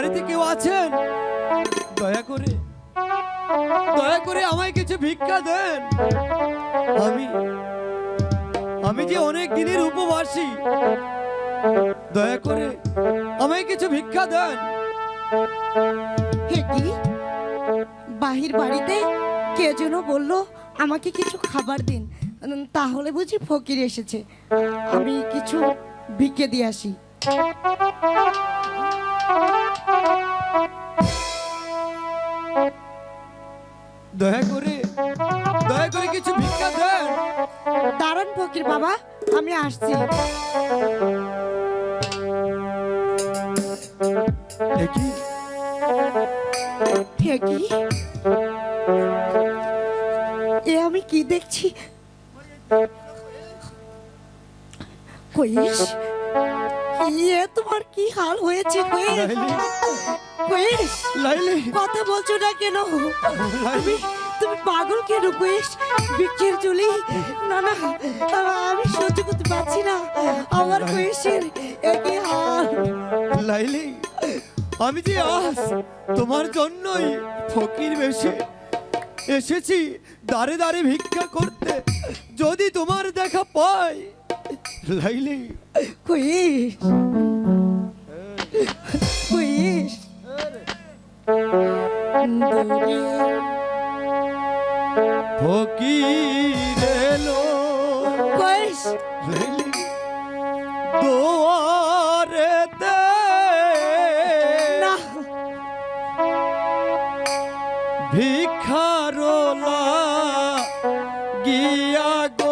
বাড়িতে কেউ আছেন? দয়া করে দয়া করে আমায় কিছু ভিক্ষা দেন। আমি আমি যে অনেক দিনের উপবাসী, দয়া করে আমায় কিছু ভিক্ষা দেন। হে কি? বাহির বাড়িতে কে যেন বলল, আমাকে কিছু খাবার দিন। তাহলে বুঝি ফকির এসেছে। আমি কিছু ভিক্ষে দিয়ে আসি। দয়া করে দয়া করে কিছু ভিক্ষা দেন। দারুণ ফকির বাবা আমি আসছি। একই হে এ আমি কি দেখছি? কইস ইয়ে তোমার কি হাল হয়েছে? লাইলি। কথা বলছো না কেন? তুমি পাগল কেন কইস বিক্ষের চুলি। না না আমি সহ্য করতে পারছি না। আমার কইসের একই হাল। লাইলি আমি যে আস তোমার জন্যই ফকির বেশে এসেছি দাঁড়ে দাঁড়ে ভিক্ষা করতে যদি তোমার দেখা পাই লাইলি। কইস। দূরে ফকির এলো। কইস। লাইলি দোয়ারেতে। না। ভিক্ষারোলা গিয়া গো।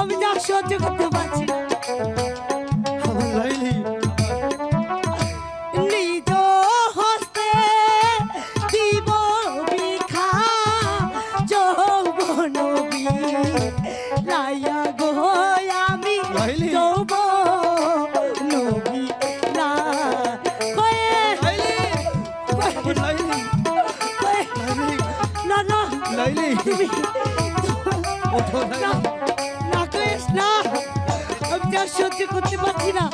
আমি যা সহ্য করতে সহ্য করতে পারছি না।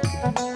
Thank you.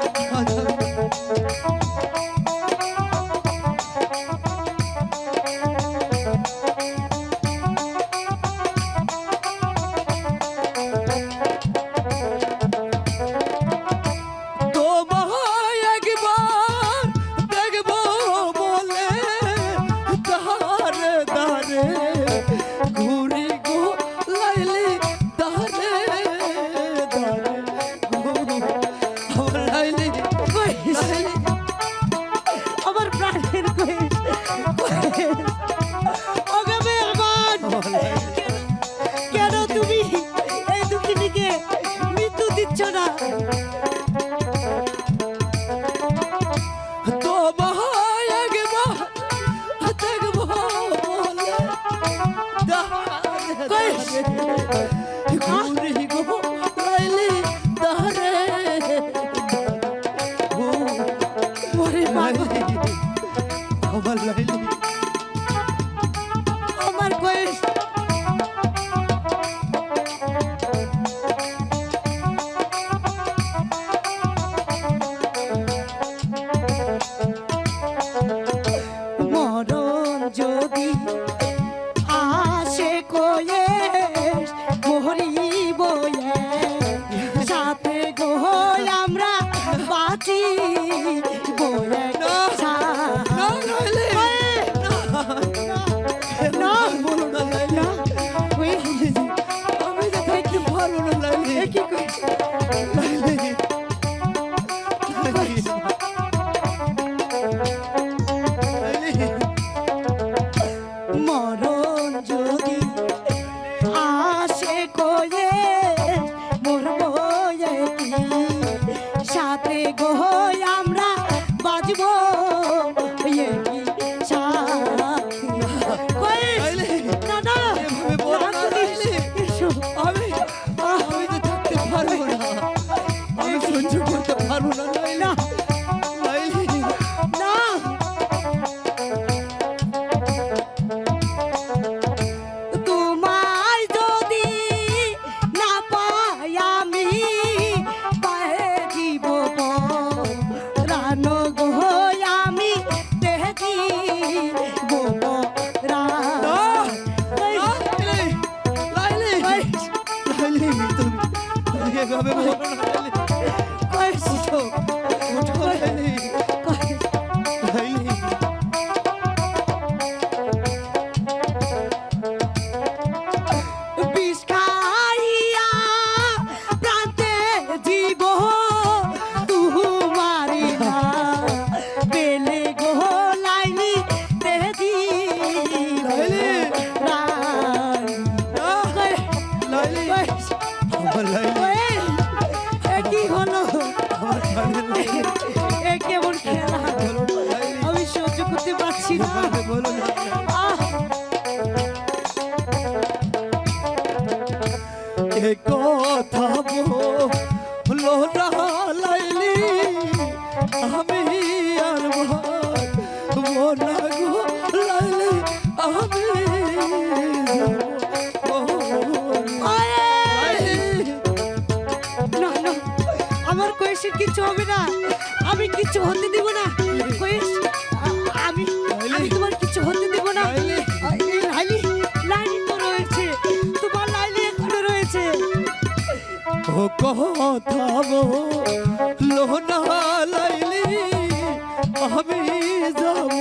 running late. কিছু হবে না। আমি কিচ্ছু হতে দিব না। আমি আমি তোমার কিচ্ছু হতে দিব না। লাইলি লাইলি তো রয়েছে। তোমার রয়েছে। ও কথা লাইলি আমি যাব